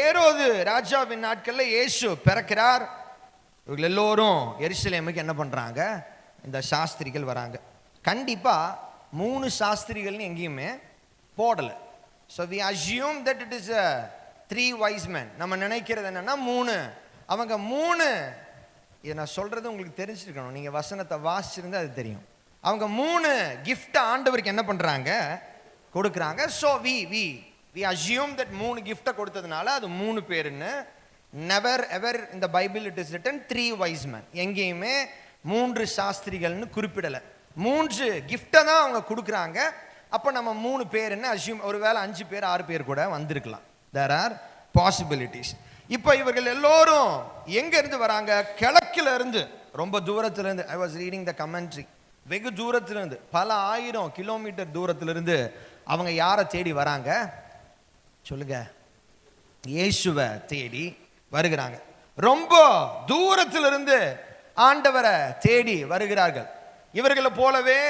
ஏரோது ராஜாவின் நாட்களில் இயேசு பிறக்கிறார். இவர்கள் எல்லோரும் எரிசிலேமுக்கு என்ன பண்றாங்க? இந்த சாஸ்திரிகள் வராங்க. கண்டிப்பா மூணு சாஸ்திரிகள்னு எங்கேயுமே போடலை. So we assume that it is a three wise man நம்ம நினைக்கிறது என்னென்னா மூணு. அவங்க மூணு இதை நான் சொல்றது உங்களுக்கு தெரிஞ்சிருக்கணும். நீங்கள் வசனத்தை வாசிச்சிருந்தா அது தெரியும். அவங்க மூணு கிஃப்ட்டை ஆண்டவருக்கு என்ன பண்ணுறாங்க கொடுக்குறாங்க. So we we we assume that மூணு கிஃப்டை கொடுத்ததுனால அது மூணு பேருன்னு. நெவர் எவர் இந்த Bible it is written three wise man எங்கேயுமே மூன்று சாஸ்திரிகள்னு குறிப்பிடலை. மூன்று கிஃப்டை தான் அவங்க கொடுக்குறாங்க. அப்போ நம்ம மூணு பேருன்னு அசியூம் ஒருவேளை அஞ்சு பேர் ஆறு பேர் கூட வந்திருக்கலாம். தேர் ஆர் பாசிபிலிட்டிஸ் இப்போ இவர்கள் எல்லோரும் எங்கேருந்து வராங்க? கிழக்கில் இருந்து ரொம்ப தூரத்துலேருந்து. I was reading the commentary வெகு தூரத்துலேருந்து. பல ஆயிரம் கிலோமீட்டர் தூரத்திலிருந்து அவங்க யாரை தேடி வராங்க? சொல்லுங்க. இயேசுவை தேடி வருகிறாங்க. ரொம்ப தூரத்திலிருந்து ஆண்டவரை தேடி வருகிறார்கள். இவர்களை போலவே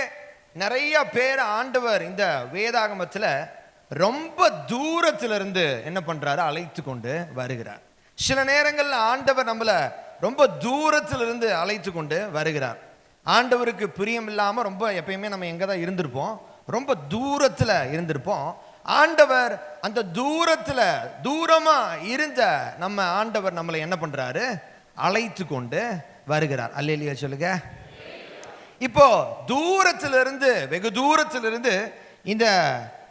நிறைய பேர் ஆண்டவர் இந்த வேதாகமத்தில் ரொம்ப தூரத்திலிருந்து என்ன பண்ணுறாரு அழைத்து கொண்டு வருகிறார். சில நேரங்களில் ஆண்டவர் நம்மளை ரொம்ப தூரத்திலிருந்து அழைத்து கொண்டு வருகிறார். ஆண்டவருக்கு பிரியம் இல்லாமல் ரொம்ப எப்பயுமே நம்ம எங்கே தான் இருந்திருப்போம் ரொம்ப தூரத்தில் இருந்திருப்போம். ஆண்டவர் அந்த தூரத்தில் தூரமாக இருந்த நம்ம ஆண்டவர் நம்மளை என்ன பண்ணுறாரு அழைத்து கொண்டு வருகிறார். அல்லையா சொல்லுங்க. இப்போ தூரத்திலிருந்து வெகு தூரத்திலிருந்து இந்த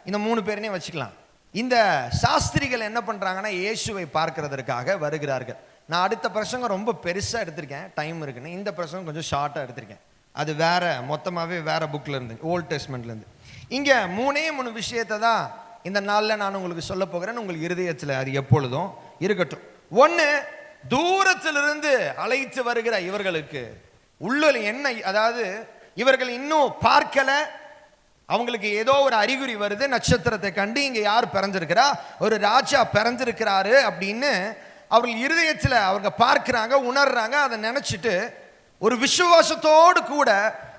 இந்த மூணு பேரையும் வச்சுக்கலாம். இந்த சாஸ்திரிகள் என்ன பண்ணுறாங்கன்னா இயேசுவை பார்க்கறதற்காக வருகிறார்கள். நான் அடுத்த பிரசங்கம் ரொம்ப பெருசாக எடுத்திருக்கேன். டைம் இருக்குன்னு. இந்த பிரசங்கம் கொஞ்சம் ஷார்ட்டாக எடுத்திருக்கேன். அது வேற மொத்தமாகவே வேற புக்கில் இருந்து ஓல்ட் டெஸ்ட்மெண்ட்லேருந்து இங்கே மூணே மூணு விஷயத்தை தான் இந்த நாளில் நான் உங்களுக்கு சொல்ல போகிறேன். உங்களுக்கு இருதயத்தில் அது எப்பொழுதும் இருக்கட்டும். ஒன்று தூரத்திலிருந்து அழைத்து வருகிற இவர்களுக்கு உள்ள என்ன அதாவது இவர்கள் இன்னும் பார்க்கல. அவங்களுக்கு ஏதோ ஒரு அறிகுறி வருது. நட்சத்திரத்தை கண்டு இங்கே யார் பிறந்திருக்கிறா? ஒரு ராஜா பிறந்திருக்கிறாரு அப்படின்னு அவர்கள் இருதயத்தில் அவங்க பார்க்குறாங்க உணர்றாங்க. அதை நினச்சிட்டு ஒரு விசுவாசத்தோடு கூட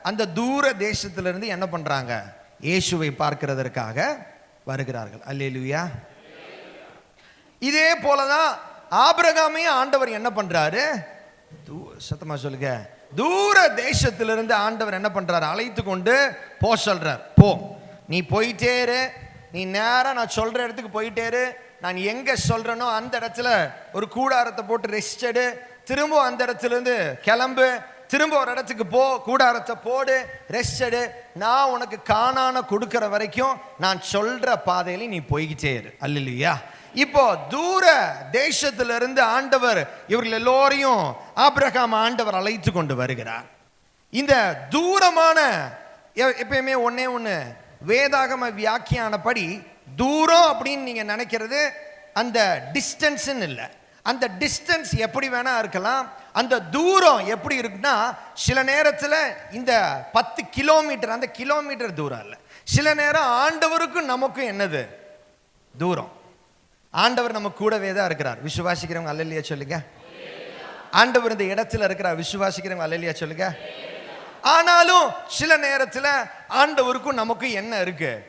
அந்த தூர தேசத்திலிருந்து என்ன பண்ணுறாங்க இயேசுவை பார்க்கிறதற்காக வருகிறார்கள். அல்லேலுயா. இதே போலதான் ஆபிரகாமையும் ஆண்டவர் என்ன பண்றாரு? தூ- சத்தமா சொல்லுங்க. தூர தேசத்திலிருந்து ஆண்டவர் என்ன பண்றாரு? அழைத்து கொண்டு போ சொல்றார். போ. நீ போயிட்டே இரு. நீ நேராக நான் சொல்ற இடத்துக்கு போயிட்டேரு நான் எங்க சொல்றேனோ அந்த இடத்துல ஒரு கூடாரத்தை போட்டு ரெஸ்டடு திரும்பவும் திரும்ப அந்த இடத்துல இருந்து கிளம்பு. திரும்ப ஒரு இடத்துக்கு போ கூடாரத்தை போடு ரெஸ்ட் எடு. நான் உனக்கு காணான கொடுக்கிற வரைக்கும் நான் சொல்கிற பாதையில நீ போய்கிட்டே இரு. அல்லையா இப்போ தூர தேசத்திலிருந்து ஆண்டவர் இவர்கள் எல்லோரையும் ஆபிரகாம் ஆண்டவர் அழைத்து கொண்டு வருகிறார். இந்த தூரமான எ- எப்பயுமே ஒன்னே ஒன்று வேதாகம வியாக்கியானபடி தூரம் அப்படின்னு நீங்கள் நினைக்கிறது அந்த டிஸ்டன்ஸுன்னு இல்லை. அந்த டிஸ்டன்ஸ் எப்படி வேணா இருக்கலாம். அந்த தூரம் எப்படி இருக்குன்னா சில நேரத்தில் இந்த பத்து கிலோமீட்டர் அந்த கிலோமீட்டர் தூரம் இல்லை. சில நேரம் ஆண்டவருக்கும் நமக்கும் என்னது? தூரம். ஆண்டவர் நம்ம கூடவே தான் இருக்கிறார். விசுவாசிக்கிறவங்க அல்லையா சொல்லுங்க? ஆண்டவர் இந்த இடத்துல இருக்கிறார். விசுவாசிக்கிறவங்க அல்லையா சொல்லுங்க? ஆனாலும் சில நேரத்தில் ஆண்டவருக்கும் நமக்கும் என்ன இருக்கு?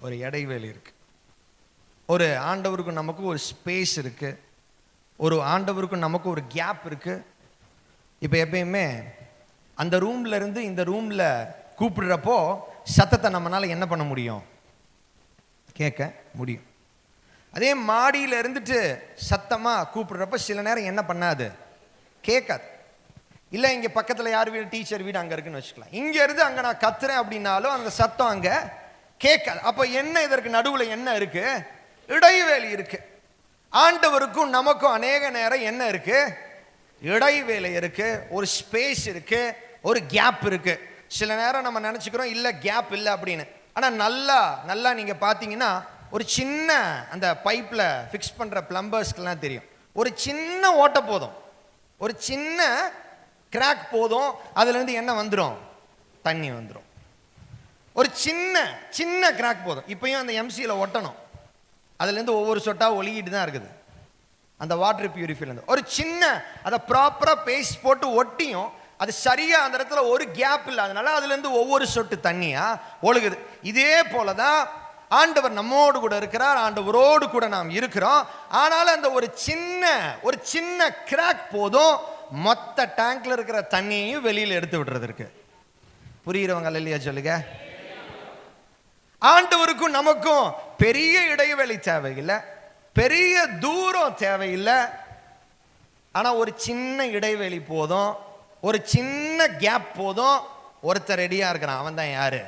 ஒரு இடைவெளி இருக்கு. ஒரு ஆண்டவருக்கும் நமக்கும் ஒரு ஸ்பேஸ் இருக்குது ஒரு ஆண்டவருக்கும் நமக்கும் ஒரு கேப் இருக்கு. இப்போ எப்பயுமே அந்த ரூம்ல இருந்து இந்த ரூம்ல கூப்பிடுறப்போ சத்தத்தை நம்மனால என்ன பண்ண முடியும்? கேட்க முடியும். அதே மாடியில் இருந்துட்டு சத்தமா கூப்பிடுறப்ப சில நேரம் என்ன பண்ணாது? கேட்காது. இல்லை இங்கே பக்கத்தில் யார் வீடு? டீச்சர் வீடு அங்கே இருக்குன்னு வச்சுக்கலாம். இங்கேருந்து அங்கே நான் கத்துறேன் அப்படின்னாலும் அந்த சத்தம் அங்கே கேட்காது. அப்போ என்ன இதற்கு நடுவில் என்ன இருக்குது இடைவேளி இருக்குது ஆண்டவருக்கும் நமக்கும் அநேக நேரம் என்ன இருக்கு? இடைவேளை இருக்கு ஒரு ஸ்பேஸ் இருக்கு ஒரு கேப் இருக்கு. சில நேரம் நம்ம நினச்சிக்கிறோம் இல்லை கேப் இல்லை அப்படின்னு. ஆனால் நல்லா நல்லா நீங்கள் பார்த்தீங்கன்னா ஒரு சின்ன அந்த பைப்பில் ஃபிக்ஸ் பண்ணுற பிளம்பர்ஸ்க்கெல்லாம் தெரியும். ஒரு சின்ன ஓட்டை போதும். ஒரு சின்ன கிராக் போதும். அதுலேருந்து என்ன வந்துடும் தண்ணி வந்துடும் ஒரு சின்ன சின்ன கிராக் போதும். இப்பயும் அந்த எம்சியில் ஒட்டணும். அதுலேருந்து ஒவ்வொரு சொட்டாக ஒழுகிட்டு தான் இருக்குது. அந்த வாட்டர் பியூரிஃபைலேருந்து ஒரு சின்ன அதை ப்ராப்பராக பேஸ்ட் போட்டு ஒட்டியும் அது சரியாக அந்த இடத்துல ஒரு கேப் இல்லாதனால அதுலேருந்து ஒவ்வொரு சொட்டு தண்ணியாக ஒழுகுது. இதே போல தான் ஆண்டவர் நம்மோடு கூட இருக்கிறார். ஆண்டவரோடு கூட நாம் இருக்கிறோம். ஆனாலும் அந்த ஒரு சின்ன ஒரு சின்ன கிராக் போதும். மொத்த டேங்க்ல இருக்கிற தண்ணியையும் வெளியில் எடுத்து விடுறதுக்கு புரியுறவங்க இல்லையா சொல்லுங்க? ஆண்டவருக்கும் நமக்கும் பெரிய இடைவெளி தேவையில்லை. பெரிய தூரம் தேவையில்லை. ஆனால் ஒரு சின்ன இடைவெளி போதும். ஒரு சின்ன கேப் போதும். ஒருத்தர் ரெடியாக இருக்கிறான். அவன் தான் யாரு?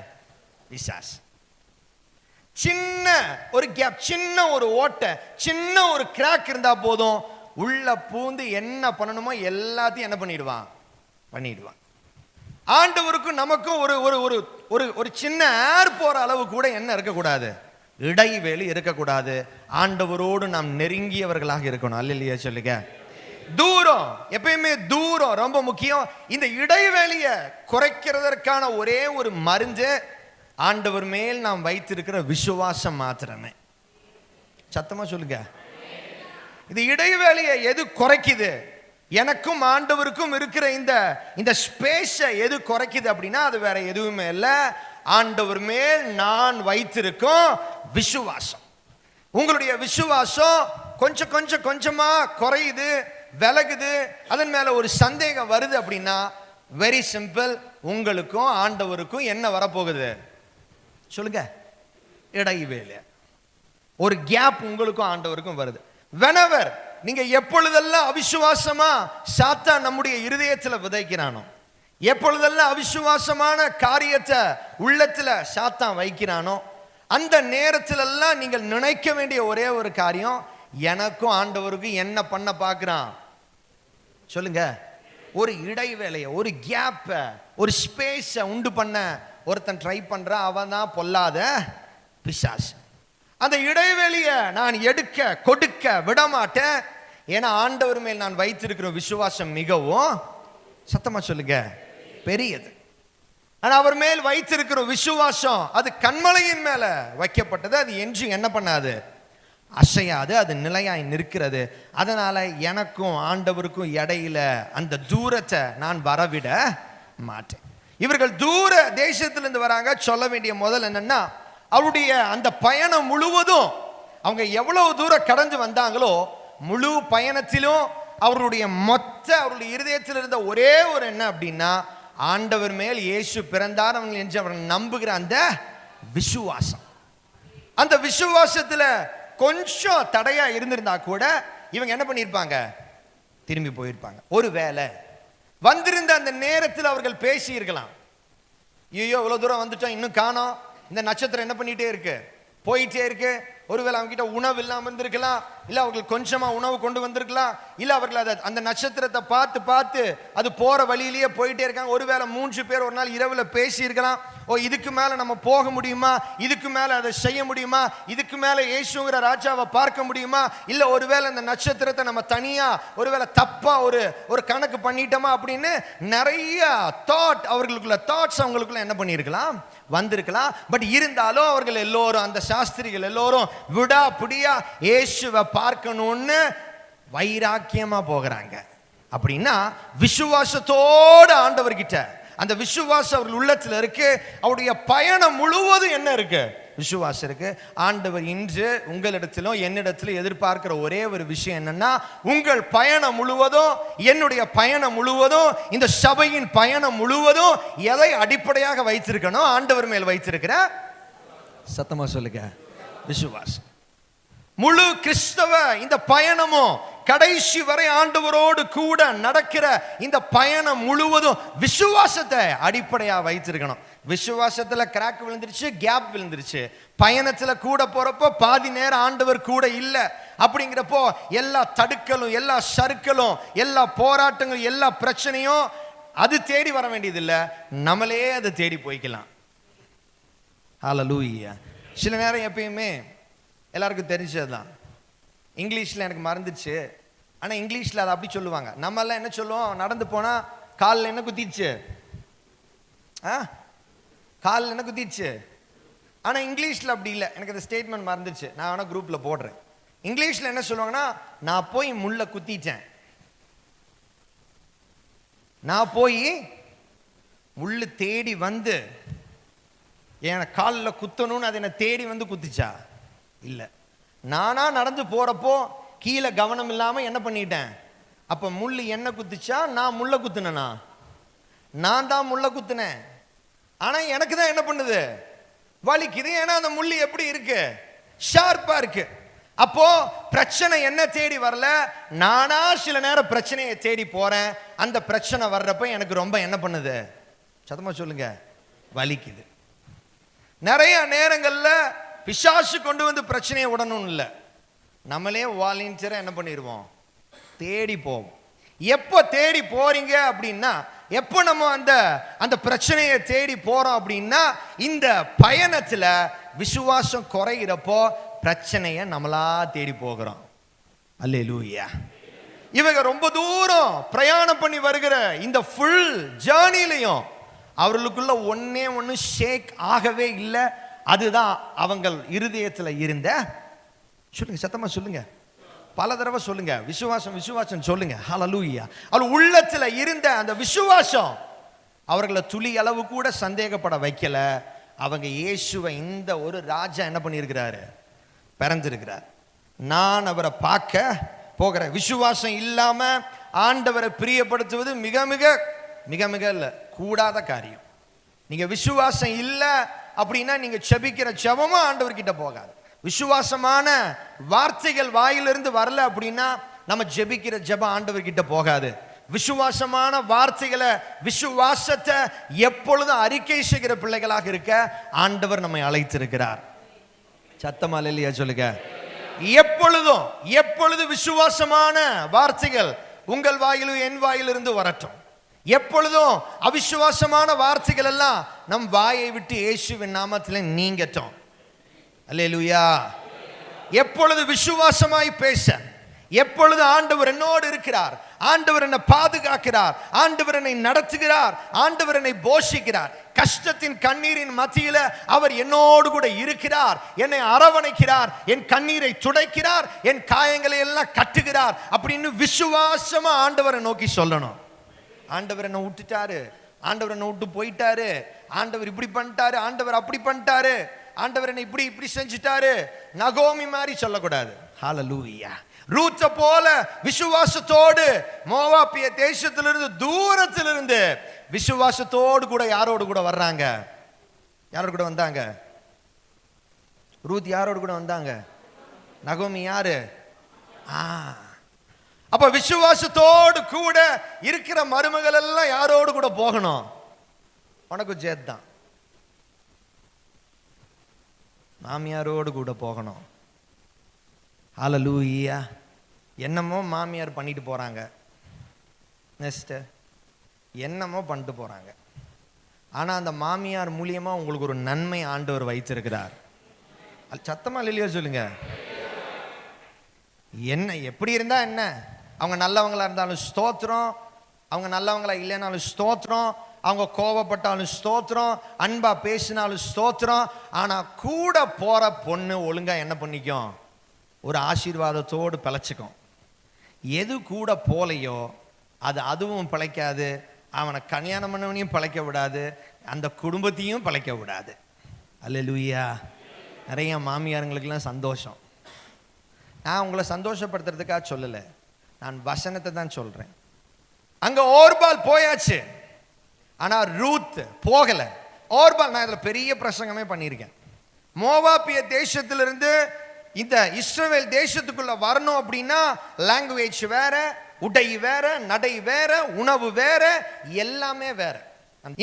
விசாஸ். சின்ன ஒரு கேப் சின்ன ஒரு ஓட்டை சின்ன ஒரு கிராக் இருந்தால் போதும். உள்ள பூந்து என்ன பண்ணணுமோ எல்லாத்தையும் என்ன பண்ணிடுவான்? பண்ணிடுவான். ஆண்டவருக்கும் நமக்கும் ஒரு ஒரு ஒரு ஒரு ஒரு சின்ன ஏர் போகிற அளவு கூட என்ன இருக்கக்கூடாது. இடைவேளி இருக்கக்கூடாது. ஆண்டவரோடு நாம் நெருங்கியவர்களாக இருக்கணும். அல்லையா சொல்லுங்க. தூரம் எப்பயுமே தூரம் ரொம்ப முக்கியம். இந்த இடைவெளியை குறைக்கிறதற்கான ஒரே ஒரு மருந்து ஆண்டவர் மேல் நாம் வைத்திருக்கிற விசுவாசம் மாத்திரமே. சத்தமா சொல்லுங்க. இது இடைவேளையை எது குறைக்குது? எனக்கும் ஆண்டவருக்கும் இருக்கிற இந்த இந்த ஸ்பேஸை எது குறைக்குது அப்படின்னா அது வேற எதுவுமே இல்லை. ஆண்டவர் மேல் நான் வைத்திருக்கும் விசுவாசம். உங்களுடைய விசுவாசம் கொஞ்சம் கொஞ்சம் கொஞ்சமா குறையுது விலகுது. அதன் மேல ஒரு சந்தேகம் வருது அப்படின்னா வெரி சிம்பிள் உங்களுக்கும் ஆண்டவருக்கும் என்ன வரப்போகுது? சொல்லுங்க. இடைவேளை. ஒரு கேப் உங்களுக்கும் ஆண்டவருக்கும் வருது. வெனவர் நீங்க எப்பொழுதெல்லாம் அவிசுவாசமா சாத்தா நம்முடைய இருதயத்துல விதைக்கிறானோ எப்பொழுதெல்லாம் அவிசுவாசமான காரியத்தை உள்ளத்துல சாத்தான் வைக்கிறானோ அந்த நேரத்திலெல்லாம் நீங்கள் நினைக்க வேண்டிய ஒரே ஒரு காரியம் எனக்கும் ஆண்டவருக்கும் என்ன பண்ண பார்க்குறான்? சொல்லுங்க. ஒரு இடைவேளையை ஒரு கேப்பை ஒரு ஸ்பேஸை உண்டு பண்ண ஒருத்தன் ட்ரை பண்ணுறான் அவன் தான் பொல்லாத பிசாஸ் அந்த இடைவெளியை நான் எடுக்க கொடுக்க விடமாட்டேன். ஏன்னா ஆண்டவர் மேல் நான் வைத்திருக்கிற விசுவாசம் மிகவும் சத்தமாக சொல்லுங்க. பெரியது. ஆனா அவர் மேல் வைத்திருக்கிற விசுவாசம் அது கண்மலையின் மேல வைக்கப்பட்டது. அது என்றும் என்ன பண்ணாது? அசையாது. அது நிலையாய் நிற்கிறது. அதனால எனக்கும் ஆண்டவருக்கும் இடையில அந்த தூரத்தை நான் வரவிட மாட்டேன். இவர்கள் தூர தேசத்திலிருந்து வராங்க. சொல்ல வேண்டிய முதல் என்னன்னா அவருடைய அந்த பயணம் முழுவதும் அவங்க எவ்வளவு தூரம் கடந்து வந்தாங்களோ முழு பயணத்திலும் அவருடைய மொத்த அவருடைய இருதயத்தில் இருந்த ஒரே ஒரு என்ன அப்படின்னா ஆண்டவர் மேல் இயேசு பிறந்தார் அவன் என்று அவன் நம்புகிற அந்த விசுவாசம். அந்த விசுவாசத்தில் கொஞ்சம் தடையா இருந்திருந்தா கூட இவங்க என்ன பண்ணியிருப்பாங்க? திரும்பி போயிருப்பாங்க. ஒருவேளை வந்திருந்த அந்த நேரத்தில் அவர்கள் பேசியிருக்கலாம். ஐயோ இவ்வளோ தூரம் வந்துட்டோம் இன்னும் காணோம். இந்த நட்சத்திரம் என்ன பண்ணிட்டே இருக்கு? போயிட்டே இருக்கு. ஒருவேளை அவங்க கிட்ட உணவு இல்லாமல் இருந்திருக்கலாம் இல்ல அவர்கள் கொஞ்சமா உணவு கொண்டு வந்திருக்கலாம் இல்ல அவர்கள் அதை அந்த நட்சத்திரத்தை பார்த்து பார்த்து அது போற வழியிலேயே போயிட்டே இருக்காங்க. ஒருவேளை மூன்று பேர் ஒரு நாள் இரவுல பேசியிருக்கலாம். ஓ இதுக்கு மேலே நம்ம போக முடியுமா? இதுக்கு மேலே அதை செய்ய முடியுமா? இதுக்கு மேலே இயேசுங்கிற ராஜாவை பார்க்க முடியுமா? இல்லை ஒருவேளை அந்த நட்சத்திரத்தை நம்ம தனியாக ஒருவேளை தப்பாக ஒரு ஒரு கணக்கு பண்ணிட்டோமா அப்படின்னு நிறைய தாட் அவர்களுக்குள்ள தாட்ஸ் அவங்களுக்குள்ள என்ன பண்ணியிருக்கலாம்? வந்திருக்கலாம். பட் இருந்தாலும் அவர்கள் எல்லோரும் அந்த சாஸ்திரிகள் எல்லோரும் விடா புடியா இயேசுவை பார்க்கணும்னு வைராக்கியமாக போகிறாங்க. அப்படின்னா விசுவாசத்தோடு ஆண்டவர்கிட்ட அந்த விசுவாசம் அவர்கள் உள்ளத்தில் இருக்கு. அவருடைய பயணம் முழுவதும் என்ன இருக்கு? விசுவாசம் இருக்கு. ஆண்டவர் இன்று உங்களிடத்திலும் என்னிடத்திலும் எதிர்பார்க்கிற ஒரே ஒரு விஷயம் என்னன்னா உங்கள் பயணம் முழுவதும் என்னுடைய பயணம் முழுவதும் இந்த சபையின் பயணம் முழுவதும் எதை அடிப்படையாக வைத்திருக்கணும் ஆண்டவர் மேல் வைத்திருக்கிற சத்தமா சொல்லுங்க. விசுவாசம். முழு கிறிஸ்தவ இந்த பயணமும் கடைசி வரை ஆண்டவரோடு கூட நடக்கிற இந்த பயணம் முழுவதும் விசுவாசத்தை அடிப்படையாக வைத்திருக்கணும். விசுவாசத்தில் கிராக் விழுந்துருச்சு கேப் விழுந்துருச்சு. பயணத்தில் கூட போகிறப்போ பாதி நேரம் ஆண்டவர் கூட இல்லை. அப்படிங்கிறப்போ எல்லா தடுக்கலும் எல்லா சறுக்கலும் எல்லா போராட்டங்களும் எல்லா பிரச்சனையும் அது தேடி வர வேண்டியதில்லை. நம்மளே அதை தேடி போய்க்கலாம். ஹalleluya சில நேரம் எப்பயுமே எல்லாருக்கும் தெரிஞ்சது தான் இங்கிலீஷில் எனக்கு மறந்துச்சு ஆனால் இங்கிலீஷில் அதை அப்படி சொல்லுவாங்க. நம்மெல்லாம் என்ன சொல்லுவோம்? நடந்து போனால் காலில் என்ன குத்திடுச்சு? ஆ? காலில் என்ன குத்திடுச்சு? ஆனால் இங்கிலீஷில் அப்படி இல்லை. எனக்கு அந்த ஸ்டேட்மெண்ட் மறந்துச்சு நான் வேணால் குரூப்பில் போடுறேன். இங்கிலீஷில் என்ன சொல்லுவாங்கன்னா நான் போய் முள்ள குத்திட்டேன். நான் போய் முள்ளு தேடி வந்து என் காலில் குத்தணும்னு அதை என்னை தேடி வந்து குத்துச்சா? இல்லை. நானாக நடந்து போகிறப்போ கீழே கவனம் இல்லாமல் என்ன பண்ணிட்டேன்? அப்போ முள்ளு என்ன குத்துச்சா? நான் முள்ளை குத்துனேனா? நான் தான் முள்ளை குத்துனேன். ஆனால் எனக்கு தான் என்ன பண்ணுது? வலிக்குது. ஏன்னா அந்த முள்ளு எப்படி இருக்கு? ஷார்ப்பாக இருக்கு. அப்போ பிரச்சனை என்ன தேடி வரல? நானா சில நேரம் பிரச்சனையை தேடி போறேன். அந்த பிரச்சனை வர்றப்ப எனக்கு ரொம்ப என்ன பண்ணுது? சத்தமா சொல்லுங்க. வலிக்குது. நிறைய நேரங்களில் பிசாசு கொண்டு வந்து பிரச்சனையை விடணும் இல்லை. நம்மளே வாலண்டியராக என்ன பண்ணிடுவோம் தேடி போவோம். எப்போ தேடி போறீங்க அப்படின்னா எப்போ நம்ம அந்த அந்த பிரச்சனையை தேடி போறோம் அப்படின்னா இந்த பயணத்தில் விசுவாசம் குறையிறப்போ பிரச்சனையை நம்மளா தேடி போகிறோம். அல்லேலூயா இவங்க ரொம்ப தூரம் பிரயாணம் பண்ணி வருகிற இந்த ஃபுல் ஜேர்னிலையும் அவர்களுக்குள்ள ஒன்னே ஒன்று ஷேக் ஆகவே இல்லை. அதுதான் அவங்கள் இருதயத்தில் இருந்த சொல்லுங்க சத்தமாக சொல்லுங்க. பல தடவை சொல்லுங்க. விசுவாசம் விசுவாசம் சொல்லுங்க. ஹலலூயா அவர் உள்ளத்தில் இருந்த அந்த விசுவாசம் அவர்களை துளி அளவு கூட சந்தேகப்பட வைக்கல. அவங்க இயேசுவை இந்த ஒரு ராஜா என்ன பண்ணியிருக்கிறாரு? பிறந்திருக்கிறார். நான் அவரை பார்க்க போகிறேன் விசுவாசம் இல்லாம ஆண்டவரை பிரியப்படுத்துவது மிக மிக மிக மிக இல்லை. கூடாத காரியம். நீங்க விசுவாசம் இல்லை அப்படின்னா நீங்கள் செபிக்கிற செபமும் ஆண்டவர்கிட்ட போகாது. விசுவாசமான வார்த்தைகள் வாயிலிருந்து வரல அப்படின்னா நம்ம ஜெபிக்கிற ஜெபம் ஆண்டவர்கிட்ட போகாது. விசுவாசமான வார்த்தைகளை விசுவாசத்தை எப்பொழுதும் அறிக்கை செய்கிற பிள்ளைகளாக இருக்க ஆண்டவர் நம்மை அழைத்திருக்கிறார். சத்தமா இல்லையா சொல்லுங்க. எப்பொழுதும் எப்பொழுது விசுவாசமான வார்த்தைகள் உங்கள் வாயிலும் என் வாயிலிருந்து வரட்டும். எப்பொழுதும் அவிசுவாசமான வார்த்தைகள் எல்லாம் நம் வாயை விட்டு இயேசுவின் நாமத்தில் நீங்கட்டும். அல்லேலூயா. எப்பொழுது விசுவாசமாய் பேச எப்பொழுது ஆண்டவர் என்னோடு இருக்கிறார் ஆண்டவர் என்னை பாதுகாக்கிறார் ஆண்டவர் என்னை நடத்துகிறார் ஆண்டவர் என்னை போஷிக்கிறார் கஷ்டத்தின் கண்ணீரின் மத்தியில் அவர் என்னோடு கூட இருக்கிறார் என்னை அரவணைக்கிறார் என் கண்ணீரை துடைக்கிறார் என் காயங்களை எல்லாம் கட்டுகிறார் அப்படின்னு விசுவாசமா ஆண்டவரை நோக்கி சொல்லணும். ஆண்டவர் என்ன விட்டுட்டாரு. ஆண்டவர் என்ன விட்டு போயிட்டாரு. ஆண்டவர் இப்படி பண்ணிட்டாரு. ஆண்டவர் அப்படி பண்ணிட்டாரு. ஆண்டவர் என்ன இப்படி இப்படி செஞ்சுட்டாரு. நகோமி மாதிரி சொல்லக்கூடாது. ஹalleluya ரூத்த போல விசுவாசத்தோடு மோவாப்பிய தேசத்திலிருந்து தூரத்திலிருந்து விசுவாசத்தோடு கூட யாரோடு கூட வர்றாங்க? யாரோடு கூட வந்தாங்க? ரூத் யாரோடு கூட வந்தாங்க? நகோமி யாரு? ஆ அப்ப விசுவாசத்தோடு கூட இருக்கிற மருமகள் எல்லாம் யாரோடு கூட போகணும்? உனக்கு ஜேத் தான் மாமியாரோடு கூட போகணும். ஆல லூயா என்னமோ மாமியார் பண்ணிட்டு போறாங்க. நெக்ஸ்ட்டு என்னமோ பண்ணிட்டு போறாங்க. ஆனா அந்த மாமியார் மூலியமா உங்களுக்கு ஒரு நன்மை ஆண்டவர் வைத்திருக்கிறார். அது சத்தமா இல்லையா சொல்லுங்க? என்ன எப்படி இருந்தா என்ன? அவங்க நல்லவங்களாக இருந்தாலும் ஸ்தோத்திரம். அவங்க நல்லவங்களா இல்லைனாலும் ஸ்தோத்திரம். அவங்க கோவப்பட்டாலும் ஸ்தோத்திரம். அன்பாக பேசினாலும் ஸ்தோத்திரம். ஆனால் கூட போகிற பொண்ணு ஒழுங்காக என்ன பண்ணிக்கும்? ஒரு ஆசீர்வாதத்தோடு பிழைச்சிக்கும். எது கூட போலையோ அது அதுவும் பிழைக்காது. அவனை கல்யாணம் பண்ணவனையும் பிழைக்க விடாது. அந்த குடும்பத்தையும் பிழைக்க விடாது. அல்லேலூயா. நிறைய மாமியாருங்களுக்கெல்லாம் சந்தோஷம். நான் உங்களை சந்தோஷப்படுத்துறதுக்காக சொல்லலை. நான் வசனத்தை தான் சொல்கிறேன் அங்கே ஓர்பால் போயாச்சு. ஆனால் ரூத் போகலை. ஓர்பால் நான் இதில் பெரிய பிரசங்கமே பண்ணியிருக்கேன். மோவாப்பிய தேசத்திலிருந்து இந்த இஸ்ரேல் தேசத்துக்குள்ளே வரணும் அப்படின்னா லாங்குவேஜ் வேற உடை வேற நடை வேற உணவு வேற எல்லாமே வேற.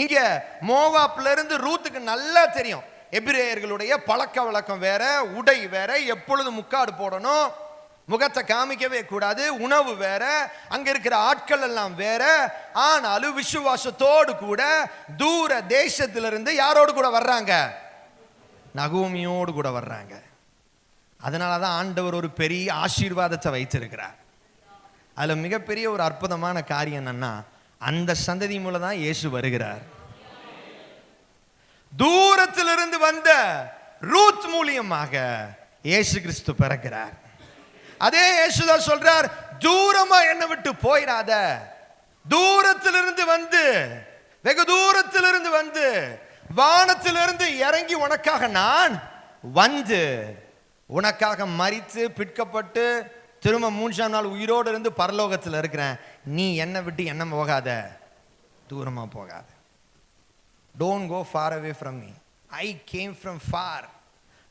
இங்கே மோவாப்ல ரூத்துக்கு நல்லா தெரியும். எபிரேயர்களுடைய பழக்க வழக்கம் வேற உடை வேற எப்பொழுது முக்காடு போடணும் முகத்தை காமிக்கவே கூடாது உணவு வேற அங்க இருக்கிற ஆட்கள் எல்லாம் வேற. ஆனாலும் விசுவாசத்தோடு கூட தூர தேசத்திலிருந்து யாரோடு கூட வர்றாங்க? நகூமியோடு கூட வர்றாங்க. அதனால தான் ஆண்டவர் ஒரு பெரிய ஆசீர்வாதத்தை வைத்திருக்கிறார். அதுல மிகப்பெரிய ஒரு அற்புதமான காரியம் என்னன்னா அந்த சந்ததி மூலம் தான் இயேசு வருகிறார். தூரத்திலிருந்து வந்த ரூத் மூலியமாக இயேசு கிறிஸ்து பிறக்கிறார். அதே இயேசுதான் சொல்றார் தூரமா என்னை விட்டு போயிடாத தூரத்திலிருந்து வந்து வெகு தூரத்திலிருந்து வந்து வானத்திலிருந்து இறங்கி உனக்காக நான் வந்து உனக்காக மரித்து பிற்கப்பட்டு திரும்ப மூன்றாம் நாள் உயிரோடு இருந்து பரலோகத்தில் இருக்கிறேன். நீ என்னை விட்டு என்ன போகாத? தூரமாக போகாத. Don't go far away from me I came from far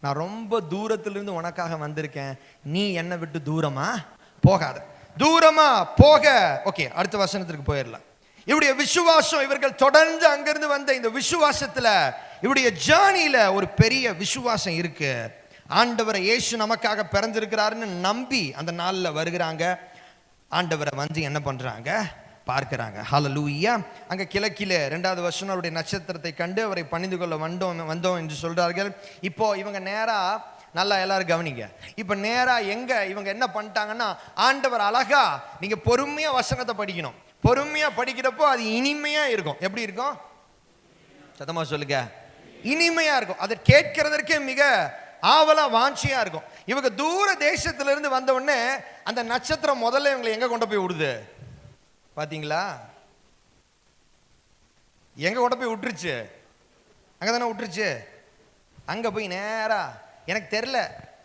நான் ரொம்ப தூரத்திலிருந்து உனக்காக வந்திருக்கேன். நீ என்னை விட்டு தூரமா? போகாத. தூரமா? போக. ஓகே அடுத்த வசனத்திற்கு போயிடலாம். இவருடைய விசுவாசம் இவர்கள் தொடர்ந்து அங்கிருந்து வந்த இந்த விசுவாசத்துல இவருடைய ஜேர்னியில ஒரு பெரிய விசுவாசம் இருக்கு. ஆண்டவரை இயேசு நமக்காக பிறந்திருக்கிறாருன்னு நம்பி அந்த நாளில் வருகிறாங்க. ஆண்டவரை வந்து என்ன பண்றாங்க? பார்க்கிறாங்க. லூயா அங்கே கிழக்கில் ரெண்டாவது வருஷம் அவருடைய நட்சத்திரத்தை கண்டு அவரை பணிந்து கொள்ள வந்தோம் வந்தோம் என்று சொல்கிறார்கள் இப்போ இவங்க நேராக நல்லா எல்லாரும் கவனிங்க. இப்போ நேராக எங்கே இவங்க என்ன பண்ணிட்டாங்கன்னா ஆண்டவர் அழகா நீங்கள் பொறுமையாக வசனத்தை படிக்கணும். பொறுமையாக படிக்கிறப்போ அது இனிமையாக இருக்கும். எப்படி இருக்கும்? சத்தமாக சொல்லுங்க. இனிமையாக இருக்கும். அதை கேட்கிறதற்கே மிக ஆவலா வாஞ்சியாக இருக்கும். இவங்க தூர தேசத்திலிருந்து வந்த உடனே அந்த நட்சத்திரம் முதல்ல இவங்களை எங்கே கொண்டு போய் விடுது? பார்த்தீங்களா எங்கே கொண்டு போய் விட்டுருச்சு அங்கே தானே விட்டுருச்சு அங்கே போய் நேராக எனக்கு தெரில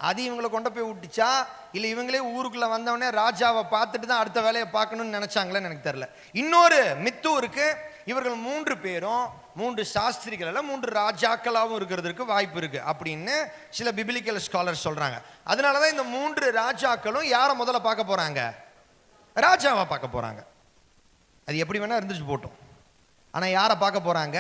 அது இவங்களை கொண்டு போய் விட்டுச்சா இல்லை இவங்களே ஊருக்குள்ளே வந்தவொடனே ராஜாவை பார்த்துட்டு தான் அடுத்த வேலையை பார்க்கணும்னு நினச்சாங்களேன்னு எனக்கு தெரில இன்னொரு மித்து இருக்குது இவர்கள் மூன்று பேரும் மூன்று சாஸ்திரிகள் எல்லாம் மூன்று ராஜாக்களாகவும் இருக்கிறதுக்கு வாய்ப்பு இருக்குது அப்படின்னு சில பிபிலிக்கல் ஸ்காலர் சொல்கிறாங்க அதனால தான் இந்த மூன்று ராஜாக்களும் யாரை முதல்ல பார்க்க போகிறாங்க ராஜாவை பார்க்க போகிறாங்க அது எப்படி வேணால் இருந்துச்சு போட்டோம். ஆனால் யாரை பார்க்க போகிறாங்க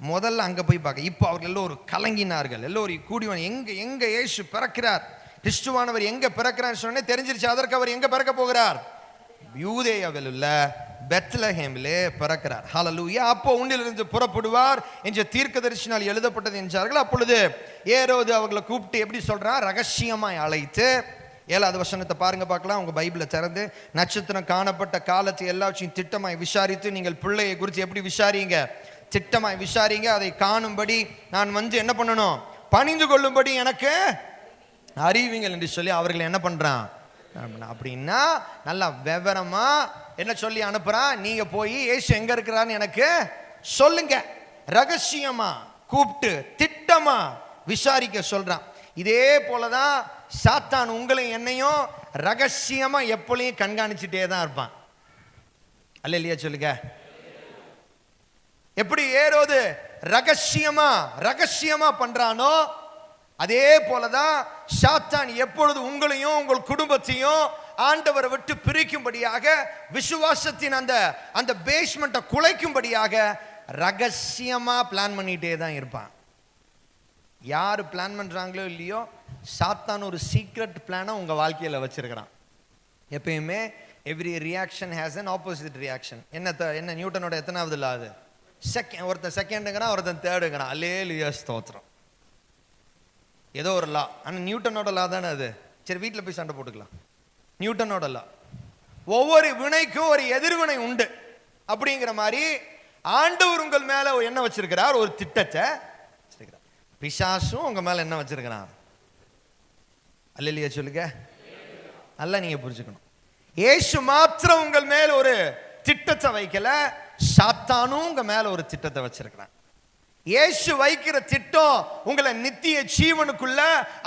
முதல்ல அங்கே போய் பார்க்க. இப்போ அவர்கள் எல்லோரும் கலங்கினார்கள். எல்லோரும் கூடிவன். எங்கே எங்கே ஏசு பிறக்கிறார்? கிறிஸ்துவானவர் எங்கே பிறக்கிறார் சொன்னே தெரிஞ்சிருச்சு. அதற்கு அவர் எங்கே பிறக்க போகிறார்? யூதேயாவில் உள்ள பெத்லஹேமிலே பிறக்கிறார். ஹாலலூயா அப்போ உன்னிலிருந்து புறப்படுவார் என்ற தீர்க்கதரிசினால் எழுதப்பட்டது என்றார்கள். அப்பொழுது ஏரோது அவர்களை கூப்பிட்டு எப்படி சொல்கிறார் ரகசியமாய் அழைத்து ஏழாவது வசனத்தை பாருங்க பார்க்கலாம். உங்க பைபிளை திறந்து நட்சத்திரம் காணப்பட்ட காலத்தை எல்லாவற்றையும் திட்டமாய் விசாரித்து நீங்கள் பிள்ளையை குறித்து எப்படி விசாரிங்க? திட்டமாய் விசாரிங்க. அதை காணும்படி நான் வந்து என்ன பண்ணணும்? பணிந்து கொள்ளும்படி எனக்கு அறிவிங்கள் என்று சொல்லி அவர்கள் என்ன பண்றான்? அப்படின்னா நல்லா விவரமா என்ன சொல்லி அனுப்புறான்? நீங்க போய் ஏசு எங்க இருக்கிறான்னு எனக்கு சொல்லுங்க. ரகசியமா கூப்பிட்டு திட்டமா விசாரிக்க சொல்றான். இதே போலதான் சாத்தான் உங்களையும் என்னையும் ரகசியமாக எப்பொழுதும் கண்காணிச்சுட்டே தான் இருப்பான். அல்ல இல்லையா சொல்லுங்க. எப்படி ஏறோது ரகசியமா ரகசியமா பண்றானோ அதே போலதான் சாத்தான் எப்பொழுது உங்களையும் உங்கள் குடும்பத்தையும் ஆண்டவரை விட்டு பிரிக்கும்படியாக விசுவாசத்தின் அந்த அந்த பேஸ்மெண்ட்டை குலைக்கும்படியாக ரகசியமா பிளான் பண்ணிட்டே தான் இருப்பான். யார் பிளான் பண்ணுறாங்களோ இல்லையோ சாத்தான் ஒரு சீக்ரெட் பிளானை உங்கள் வாழ்க்கையில வச்சிருக்கிறான். எப்பயுமே every reaction has an opposite reaction என்ன த- என்ன நியூட்டனோட எத்தனாவது இல்லை அது? செகண்ட் ஒருத்தன் செகண்டுங்கிறான் ஒருத்தன் தேர்டுங்கிறான் அல்லே லியா ஸ்தோத்திரம். ஏதோ ஒரு லா ஆனால் நியூட்டனோட லா தானே அது? சரி வீட்டில் போய் சண்டை போட்டுக்கலாம். நியூட்டனோட லா ஒவ்வொரு வினைக்கும் ஒரு எதிர்வினை உண்டு. அப்படிங்கிற மாதிரி ஆண்டவர் உங்கள் மேலே என்ன வச்சிருக்கிறார்? ஒரு திட்டத்தை வச்சிருக்கிறார். பிசாசும் உங்கள் மேலே என்ன வச்சிருக்கிறான்? அல்லையா சொல்லுங்க. நல்லா நீங்க புரிஞ்சுக்கணும். ஏசு மாத்திரம் உங்கள் மேல ஒரு திட்டத்தை வைக்கல சாத்தானும் உங்க மேல ஒரு திட்டத்தை வச்சிருக்கிறான். இயேசு வைக்கிற திட்டம் உங்களை நித்திய ஜீவனுக்குள்ள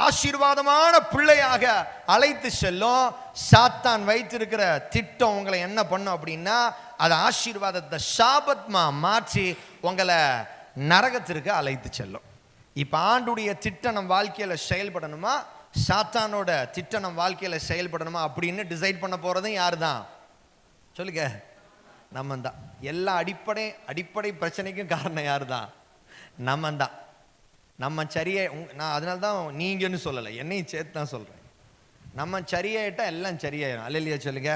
ஆசீர்வாதமான பிள்ளையாக அழைத்து செல்லும். சாத்தான் வைத்திருக்கிற திட்டம் உங்களை என்ன பண்ணும் அப்படின்னா அது ஆசீர்வாதத்தை சாபத்மா மாற்றி உங்களை நரகத்திற்கு அழைத்து செல்லும். இப்போ ஆண்டுடைய திட்டம் நம் வாழ்க்கையில் செயல்படணுமா? சாத்தானோட திட்டம் நம் வாழ்க்கையில் செயல்படணுமா அப்படின்னு டிசைட் பண்ண போகிறதும் யார் தான் சொல்லுங்க. நம்ம தான் எல்லா அடிப்படை அடிப்படை பிரச்சனைக்கும் காரணம் யார் தான் நம்ம தான் நம்ம சரியை நான் அதனால தான் நீங்கன்னு சொல்லலை. என்னையும் சேர்த்து தான் சொல்கிறேன் நம்ம சரியாயிட்டா எல்லாம் சரியாயிரும். அல்லையா சொல்லுங்க.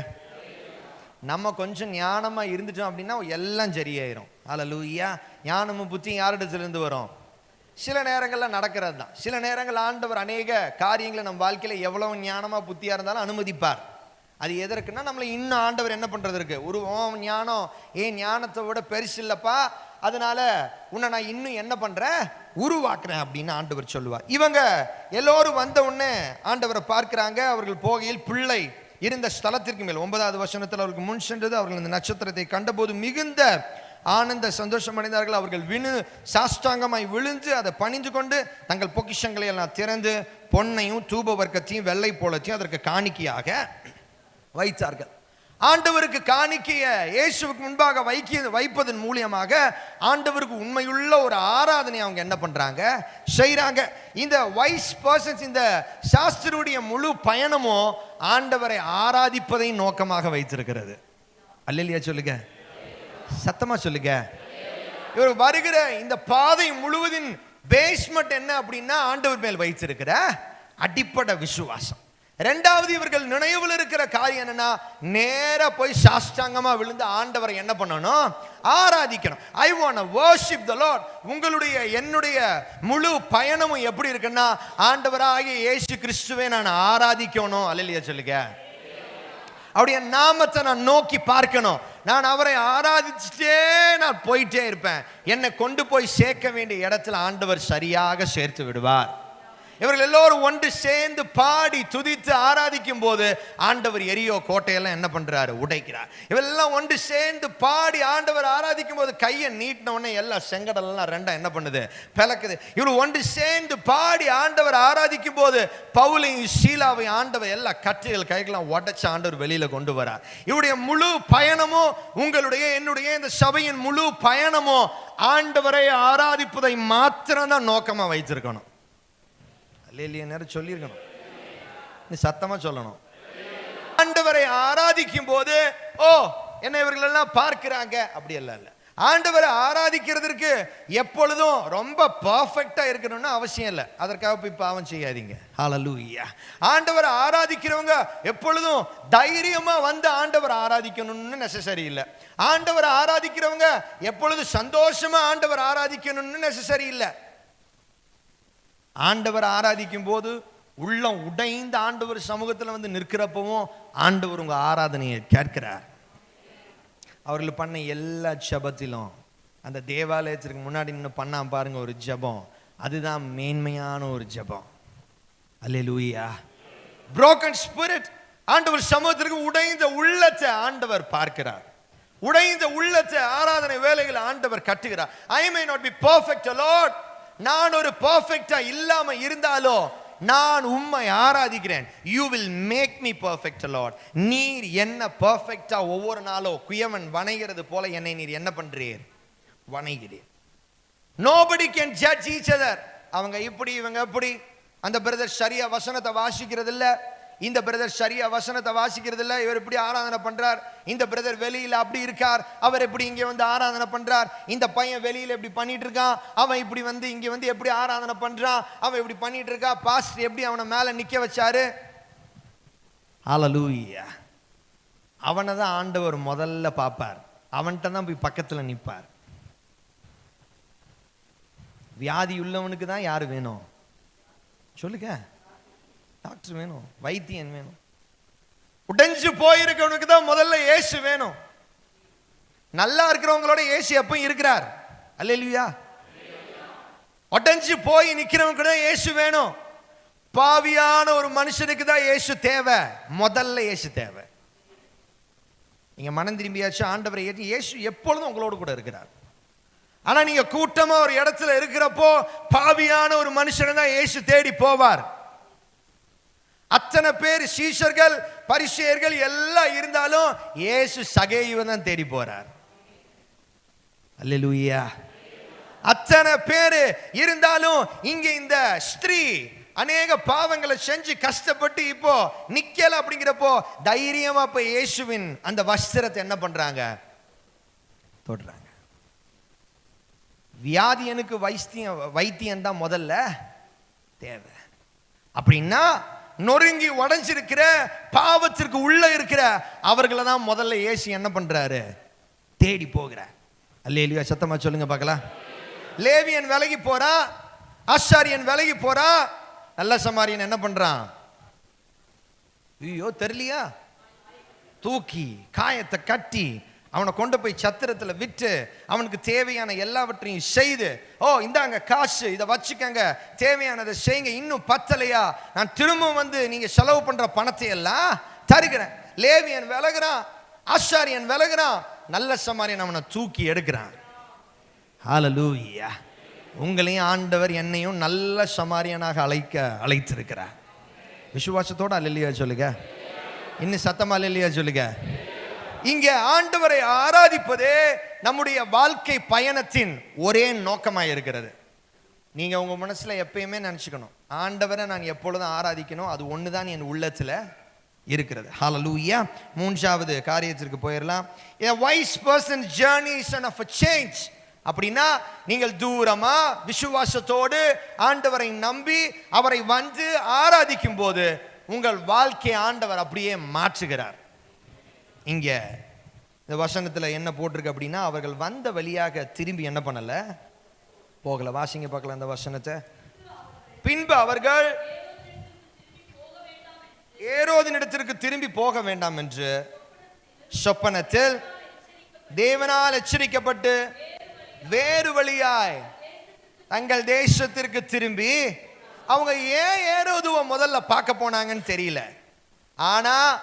நம்ம கொஞ்சம் ஞானமாக இருந்துட்டோம் அப்படின்னா எல்லாம் சரியாயிரும். அலலூயா ஞானமும் புத்தியும் யாரிடத்துலேருந்து வரும்? சில நேரங்களில் நடக்கிறது தான் சில நேரங்கள் ஆண்டவர் அநேக காரியங்களை நம்ம வாழ்க்கையில் எவ்வளவு ஞானமாக புத்தியாக இருந்தாலும் அனுமதிப்பார். அது எதற்குன்னா நம்மளை இன்னும் ஆண்டவர் என்ன பண்ணுறது இருக்கு? ஒரு ஓம் ஞானம். ஏன் ஞானத்தை விட பெருசு இல்லைப்பா. அதனால உன்னை நான் இன்னும் என்ன பண்ணுறேன் உருவாக்குறேன் அப்படின்னு ஆண்டவர் சொல்லுவார். இவங்க எல்லோரும் வந்த உடனே ஆண்டவரை பார்க்குறாங்க. அவர்கள் போகையில் பிள்ளை இருந்த ஸ்தலத்திற்கு மேல் ஒன்பதாவது வசனத்தில் அவருக்கு முன் சென்றது. அவர்கள் இந்த நட்சத்திரத்தை கண்டபோது மிகுந்த ஆனந்த சந்தோஷம் அடைந்தார்கள் அவர்கள் விழு சாஷ்டாங்கமாய் விழுந்து அதை பணிந்து கொண்டு தங்கள் பொக்கிஷங்களை எல்லாம் திறந்து பொன்னையும் தூப வர்க்கத்தையும் வெள்ளை போலத்தையும் அதற்கு காணிக்கையாக வைத்தார்கள். ஆண்டவருக்கு காணிக்கைய இயேசுவுக்கு முன்பாக வைக்க வைப்பதன் மூலியமாக ஆண்டவருக்கு உண்மையுள்ள ஒரு ஆராதனை அவங்க என்ன பண்ணுறாங்க செய்கிறாங்க இந்த வைஸ் பர்சன்ஸ் இந்த சாஸ்திருடைய முழு பயணமும் ஆண்டவரை ஆராதிப்பதை நோக்கமாக வைத்திருக்கிறது. அல்லையா சொல்லுங்கள் சத்தமா சொல்லுங்க. இவர் வருகிற இந்த பாதை முழுவதின் பேஸ்மெண்ட் என்ன அப்படின்னா ஆண்டவர் மேல் வைத்திருக்கிற அடிப்படை விசுவாசம். ரெண்டாவது இவர்கள் நினைவில் இருக்கிற காரியம் என்னன்னா நேராக போய் சாஷ்டாங்கமாக விழுந்து ஆண்டவரை என்ன பண்ணணும்? ஆராதிக்கணும். I want worship the Lord உங்களுடைய என்னுடைய முழு பயணமும் எப்படி இருக்குன்னா ஆண்டவராகிய இயேசு கிறிஸ்துவை நான் ஆராதிக்கணும். அல்லையா சொல்லுங்க. அவருடைய நாமத்தை நான் நோக்கி பார்க்கணும். நான் அவரை ஆராதிச்சுட்டே நான் போயிட்டே இருப்பேன். என்னை கொண்டு போய் சேர்க்க வேண்டிய இடத்துல ஆண்டவர் சரியாக சேர்த்து விடுவார். இவர்கள் எல்லோரும் ஒன்று சேர்ந்து பாடி துதித்து ஆராதிக்கும் போது ஆண்டவர் எரியோ கோட்டையெல்லாம் என்ன பண்ணுறாரு உடைக்கிறார். இவெல்லாம் ஒன்று சேர்ந்து பாடி ஆண்டவர் ஆராதிக்கும் போது கையை நீட்டினவுடனே எல்லா எல்லாம் செங்கடல்லாம் ரெண்டா என்ன பண்ணுது? பிளக்குது. இவர் ஒன்று சேர்ந்து பாடி ஆண்டவர் ஆராதிக்கும் போது பவுலையும் சீலாவையும் ஆண்டவர் எல்லா கற்றைகள் கைகளாம் உடைச்சு ஆண்டவர் வெளியில் கொண்டு வரார். இவருடைய முழு பயணமும் உங்களுடைய என்னுடைய இந்த சபையின் முழு பயணமும் ஆண்டவரை ஆராதிப்பதை மாத்திரம்தான் நோக்கமாக வைத்திருக்கணும். அல்லையா நேரம் சொல்லியிருக்கணும். நீ சத்தமா சொல்லணும். ஆண்டவரை ஆராதிக்கும் போது ஓ என்ன இவர்கள் எல்லாம் பார்க்கிறாங்க. அப்படி எல்லாம் இல்லை. ஆண்டவரை ஆராதிக்கிறதுக்கு எப்பொழுதும் ரொம்ப பர்ஃபெக்டாக இருக்கணும்னு அவசியம் இல்லை. அதற்காக போய் பாவம் செய்யாதீங்க. ஹாலலூயா ஆண்டவரை ஆராதிக்கிறவங்க எப்பொழுதும் தைரியமாக வந்து ஆண்டவரை ஆராதிக்கணும்னு நெசசரி இல்லை. ஆண்டவரை ஆராதிக்கிறவங்க எப்பொழுதும் சந்தோஷமாக ஆண்டவர் ஆராதிக்கணும்னு நெசசரி இல்லை. ஆண்டவர் ஆராதிக்கும் போது உள்ளம் உடைந்த ஆண்டவர் சமூகத்தில் வந்து நிற்கிறப்பவும் ஆண்டவர் உங்கள் ஆராதனையை கேட்கிறார். அவர்கள் பண்ண எல்லா ஜபத்திலும் அந்த தேவாலயத்திற்கு முன்னாடி நின்று பண்ணாம பாருங்க ஒரு ஜெபம். அதுதான் மேன்மையான ஒரு ஜெபம். அல்லேலூயா புரோக்கன் ஸ்பிரிட் ஆண்டவர் சமூகத்திற்கு உடைந்த உள்ளத்தை ஆண்டவர் பார்க்கிறார். உடைந்த உள்ளத்தை ஆராதனை வேலைகளை ஆண்டவர் கட்டுகிறார். I may not be perfect a lot நான் ஒரு பர்ஃபெக்டா இல்லாம இருந்தாலோ நான் உம்மை ஆராதிக்கிறேன். You will make me perfect lord நீர் என்ன பர்ஃபெக்டா ஒவ்வொரு நாளும் குயவன் வணைகிறது போல என்னை நீர் என்ன பண்றீர்? வணைகிறீர். Nobody can judge each other அவங்க இப்படி இவங்க எப்படி அந்த பிரதர் சரியா வசனத்தை வாசிக்கிறது இல்லை இந்த பிரதர் சரியா வசனத்தை வாசிக்கிறது இல்லை இவர் இப்படி ஆராதனை பண்றார். இந்த பிரதர் வெளியில அப்படி இருக்கார். அவர் எப்படி இங்கே வந்து ஆராதனை பண்றார்? இந்த பையன் வெளியில இப்படி பண்ணிட்டு இருக்கான். அவன் இப்படி வந்து இங்கே வந்து எப்படி ஆராதனை பண்றான்? அவன் இப்படி பண்ணிட்டு இருக்கா? பாஸ்டர் எப்படி அவனை மேல நிக்க வச்சாரு? ஹalleluya அவனை தான் ஆண்டவர் முதல்ல பார்ப்பார். அவன்கிட்ட தான் போய் பக்கத்தில் நிற்பார் வியாதி உள்ளவனுக்கு தான் யார் வேணும்? சொல்லுங்க. டாக்டர் வேணும் வைத்தியன் வேணும். உடைஞ்சு போயிருக்கவனுக்கு தான் முதல்ல ஏசு வேணும். நல்லா இருக்கிறவங்களோட ஏசு எப்பவும் இருக்கிறார். அல்லா உடைஞ்சு போய் நிற்கிறவனுக்கு தான் ஏசு வேணும். பாவியான ஒரு மனுஷனுக்கு தான் ஏசு தேவை. முதல்ல ஏசு தேவை. நீங்க மனம் திரும்பியாச்சு ஆண்டவரை ஏற்றி ஏசு எப்பொழுதும் உங்களோடு கூட இருக்கிறார். ஆனா நீங்க கூட்டமா ஒரு இடத்துல இருக்கிறப்போ பாவியான ஒரு மனுஷனை தான் ஏசு தேடி போவார். அத்தனை பேர் சீஷர்கள் பரிசேயர்கள் எல்லாம் இருந்தாலும் இயேசு சகேயுவை தான் தேடி போறார். அல்லேலூயா. அத்தனை பேர் இருந்தாலும் இங்க இந்த ஸ்திரீ அநேக பாவங்களை செஞ்சு கஷ்டப்பட்டு இப்போ நிக்கல அப்படிங்கிறப்போ தைரியமா இப்ப இயேசுவின் அந்த வஸ்திரத்தை என்ன பண்றாங்க? தொடுறாங்க. வியாதியனுக்கு வைத்தியம் வைத்தியம் தான் முதல்ல தேவை. அப்படின்னா நொறுங்கி உடஞ்சிருக்கிற பாவத்திற்கு உள்ள இருக்கிற அவர்களை தான் முதல்ல ஏசி என்ன பண்றாரு? தேடி போகிறார். அல்லேலியா. சத்தமா சொல்லுங்க பார்க்கலாம். லேவியன் விலகி போறா ஆச்சாரியன் விலகி போறா நல்ல சமாரியன் என்ன பண்றான்? ஐயோ தெரியலையா? தூக்கி காயத்தை கட்டி அவனை கொண்டு போய் சத்திரத்தில் விட்டு அவனுக்கு தேவையான எல்லாவற்றையும் செய்து ஓ இந்தாங்க காசு இதை வச்சுக்கங்க. தேவையானதை செய்யுங்க. இன்னும் பத்தலையா? நான் திரும்பவும் வந்து நீங்கள் செலவு பண்ணுற பணத்தை எல்லாம் தருகிறேன். லேவியன் விலகுறான் ஆசாரியன் விலகிறான். நல்ல சமாரியன் அவனை தூக்கி எடுக்கிறான். ஹalleluya. உங்களையும் ஆண்டவர் என்னையும் நல்ல சமாரியனாக அழைக்க அழைத்திருக்கிறார். விசுவாசத்தோட அல்லையா சொல்லுங்க. இன்னும் சத்தமாக இல்லையா சொல்லுங்க. இங்கே ஆண்டவரை ஆராதிப்பதே நம்முடைய வாழ்க்கை பயணத்தின் ஒரே நோக்கமாக இருக்கிறது. நீங்கள் உங்கள் மனசில் எப்பயுமே நினச்சிக்கணும். ஆண்டவரை நான் எப்பொழுதும் ஆராதிக்கணும் அது ஒன்று தான் என் உள்ளத்தில் இருக்கிறது. ஹalleluya மூன்றாவது காரியத்திற்கு போயிடலாம். A wise person journey is of a change அப்படின்னா நீங்கள் தூரமா விசுவாசத்தோடு ஆண்டவரை நம்பி அவரை வந்து ஆராதிக்கும் போது உங்கள் வாழ்க்கை ஆண்டவர் அப்படியே மாற்றுகிறார். இங்கே இந்த வசனத்தில் என்ன போட்டிருக்கு அப்படின்னா அவர்கள் வந்த வழியாக திரும்பி என்ன பண்ணலை? போகல. வாசிங்க பார்க்கலாம் அந்த வசனத்தை. பின்பு அவர்கள் ஏரோதின் இடத்திற்கு திரும்பி போக வேண்டாம் என்று சொப்பனத்தில் தேவனால் எச்சரிக்கப்பட்டு வேறு வழியாய் தங்கள் தேசத்திற்கு திரும்பி அவங்க ஏன் ஏரோதுவை முதல்ல பார்க்க போனாங்கன்னு தெரியல. ஆனால்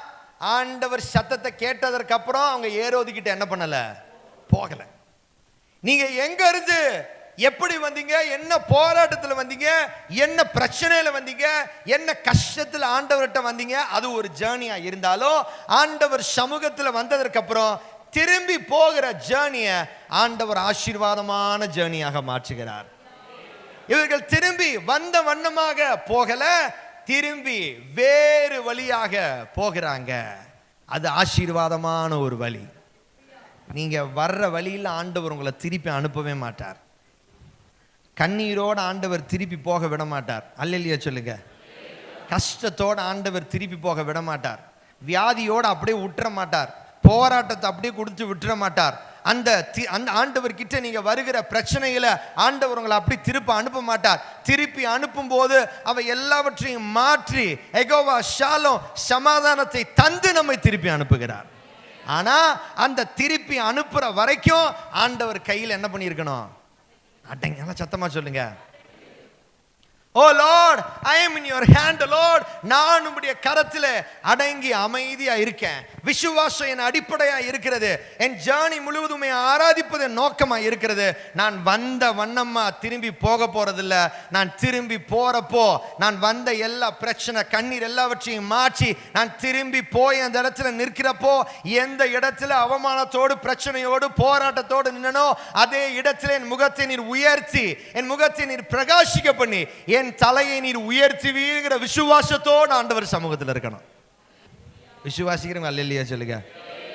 ஆண்டவர் சத்தத்தை கேட்டதற்கு அப்புறம் அவங்க ஏரோதிக்கிட்ட என்ன பண்ணலை? போகலை. நீங்கள் எங்கே இருந்து எப்படி வந்தீங்க என்ன போராட்டத்தில் வந்தீங்க என்ன பிரச்சனையில் வந்தீங்க என்ன கஷ்டத்தில் ஆண்டவர்கிட்ட வந்தீங்க அது ஒரு ஜேர்னியாக இருந்தாலும் ஆண்டவர் சமூகத்தில் வந்ததற்கப்புறம் திரும்பி போகிற ஜேர்னியை ஆண்டவர் ஆசீர்வாதமான ஜேர்னியாக மாற்றுகிறார். இவர்கள் திரும்பி வந்த வண்ணமாக போகலை திரும்பி வேறு வழியாக போகிறாங்க. அது ஆசீர்வாதமான ஒரு வழி. நீங்க வர்ற வழியில் ஆண்டவர் உங்களை திருப்பி அனுப்பவே மாட்டார். கண்ணீரோட ஆண்டவர் திருப்பி போக விட மாட்டார். அல்லையா சொல்லுங்க. கஷ்டத்தோடு ஆண்டவர் திருப்பி போக விட மாட்டார். வியாதியோடு அப்படியே விட்டுற மாட்டார். போராட்டத்தை அப்படியே கொடுத்து விட்டுற மாட்டார். அந்த தி- அந்த ஆண்டவர் நீங்கள் வருகிற பிரச்சனையில் ஆண்டவர் உங்களை அப்படி திருப்ப அனுப்ப மாட்டார். திருப்பி அனுப்பும்போது அவ எல்லாவற்றையும் மாற்றி எகோவா ஷாலும் சமாதானத்தை தந்து நம்மை திருப்பி அனுப்புகிறார். ஆனால் அந்த திருப்பி அனுப்புகிற வரைக்கும் ஆண்டவர் கையில் என்ன பண்ணியிருக்கணும்? அடங்க சத்தமாக சொல்லுங்கள் ஓ Lord I am in your hand Lord நான் உம்முடைய கரத்தில் அடங்கி அமைதியாக இருக்கேன். விசுவாசம் என் அடிப்படையாக இருக்கிறது. என் ஜேர்னி முழுவதுமே ஆராதிப்பது நோக்கமாக இருக்கிறது. நான் வந்த வண்ணமாக திரும்பி போக போகிறதில்ல நான் திரும்பி போகிறப்போ நான் வந்த எல்லா பிரச்சனை கண்ணீர் எல்லாவற்றையும் மாற்றி நான் திரும்பி போய் அந்த இடத்துல நிற்கிறப்போ எந்த இடத்துல அவமானத்தோடு பிரச்சனையோடு போராட்டத்தோடு நின்னனோ அதே இடத்துல என் முகத்தை நீர் உயர்த்தி என் முகத்தை நீர் பிரகாசிக்க பண்ணி என் தலையை நீர் உயர்த்துவீங்கிற விசுவாசத்தோடு ஆண்டவர் சமூகத்தில் இருக்கணும். விசுவாசிக்கிறவங்க அல்லையா சொல்லுங்க.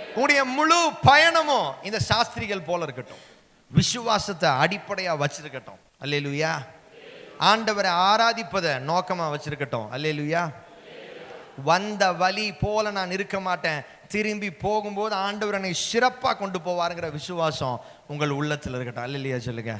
உங்களுடைய முழு பயணமும் இந்த சாஸ்திரிகள் போல இருக்கட்டும். விசுவாசத்தை அடிப்படையா வச்சிருக்கட்டும். அல்லேலுயா ஆண்டவரை ஆராதிப்பதை நோக்கமா வச்சிருக்கட்டும். அல்லேலுயா வந்த வழி போல நான் இருக்க மாட்டேன். திரும்பி போகும்போது ஆண்டவர் என்னை சிறப்பாக கொண்டு போவாருங்கிற விசுவாசம் உங்கள் உள்ளத்தில் இருக்கட்டும். அல்லையா சொல்லுங்க?